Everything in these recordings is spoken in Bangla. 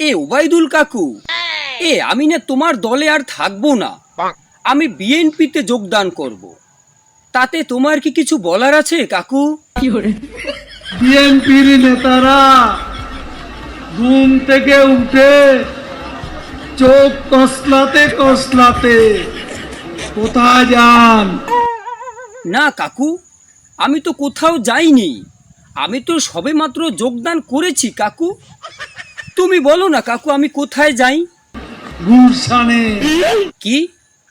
এ ওবায়দুল কাকু এ আমি না তোমার দলে আর থাকব না। আমি বিএনপিতে যোগদান করব। তাতে তোমার কি কিছু বলার আছে কাকু? বিএনপির নেতারা ঘুম থেকে উঠে চোখ কসলাতে কসলাতে কোথায় যান? না কাকু আমি তো কোথাও যাইনি। আমি তো সবেমাত্র যোগদান করেছি কাকু। তুমি বলো না কাকু আমি কোথায় যাই? গুলশানে। কি?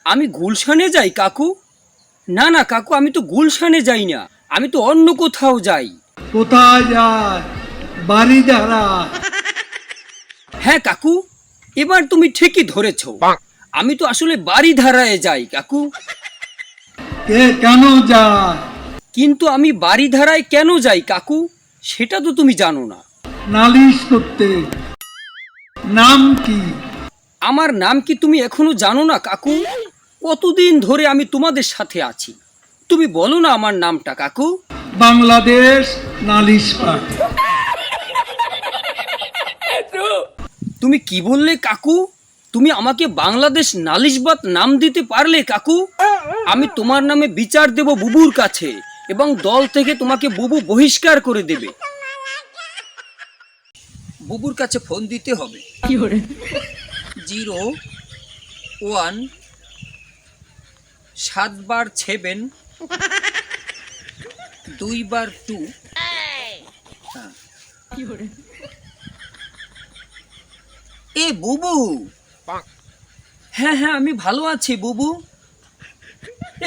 আমি গুলশানে যাই কাকু? না না কাকু আমি তো গুলশানে যাই না আমি তো অন্য কোথাও যাই। কোথায় যায়? বাড়ি যারা। হ্যাঁ কাকু এবার তুমি ঠিকই ধরেছ। আমি তো আসলে বাড়ি ধারায় যাই কাকু। কে কেন যায়? কিন্তু আমি বাড়ি ধারায় কেন যাই কাকু? সেটা তো তুমি জানো না। নালিশ করতে। নাম কি? আমার নাম কি তুমি এখনও জানো না কাকু? কতদিন ধরে আমি তোমাদের সাথে আছি। তুমি বলো না আমার নামটা কাকু। বাংলাদেশ নালিশ তুমি কি বললে কাকু? তুমি আমাকে বাংলাদেশ নালিশবাদ নাম দিতে পারলে কাকু? আমি তোমার নামে বিচার দেব বুবুর কাছে এবং দল থেকে তোমাকে বুবু বহিষ্কার করে দেবে। বুবুর কাছে ফোন দিতে হবে। জিরো ওয়ান সাতবার সেভেন দুইবার টু। এ বুবু! হ্যাঁ হ্যাঁ আমি ভালো আছি বুবু।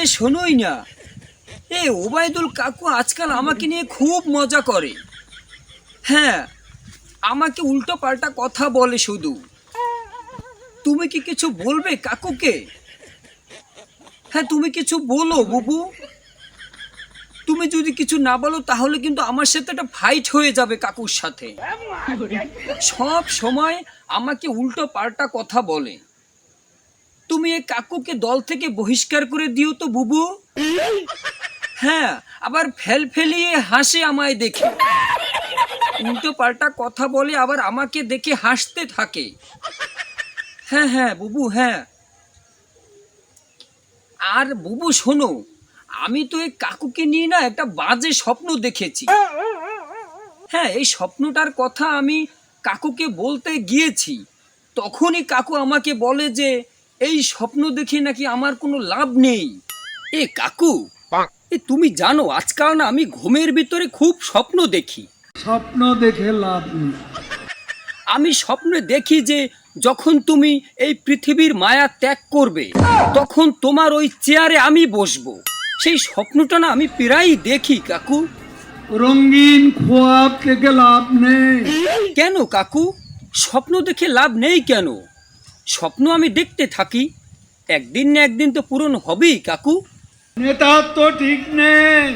এ শোনোই না। এ ওবায়দুল কাকু আজকাল আমাকে নিয়ে খুব মজা করে। হ্যাঁ আমাকে উল্টো পাল্টা কথা বলে শুধু। তুমি কি কিছু বলবে কাকুকে? হ্যাঁ তুমি কিছু বলো, বুবু। তুমি যদি কিছু না বলো, তাহলে কিন্তু আমার সাথে একটা ফাইট হয়ে যাবে কাকুর সাথে। সব সময় আমাকে উল্টো পাল্টা কথা বলে। তুমি এই কাকুকে দল থেকে বহিষ্কার করে দিও তো, বুবু। হ্যাঁ আবার ফেল ফেলিয়ে হাসে আমায় দেখে। উল্টো পাল্টা কথা বলে আবার আমাকে দেখে হাসতে থাকে। হ্যাঁ হ্যাঁ বুবু হ্যাঁ। আর বুবু শোনো আমি তো এই কাকুকে নিয়ে না একটা বাজে স্বপ্ন দেখেছি। হ্যাঁ এই স্বপ্নটার কথা আমি কাকুকে বলতে গিয়েছি। তখনই কাকু আমাকে বলে যে এই স্বপ্ন দেখে নাকি আমার কোনো লাভ নেই। এ কাকু এ তুমি জানো আজকাল না আমি ঘুমের ভিতরে খুব স্বপ্ন দেখি। স্বপ্ন দেখে লাভ নেই। আমি স্বপ্নে দেখি যে যখন তুমি এই পৃথিবীর মায়া ত্যাগ করবে তখন তোমার ওই চেয়ারে আমি বসবো। সেই স্বপ্নটা না আমি প্রায়ই দেখি কাকু। রঙিন খোয়াব থেকে লাভ নেই। কেন কাকু? স্বপ্ন দেখে লাভ নেই কেন? স্বপ্ন আমি দেখতে থাকি। একদিন না একদিন তো পূরণ হবেই কাকু। নেতা তো ঠিক নেই।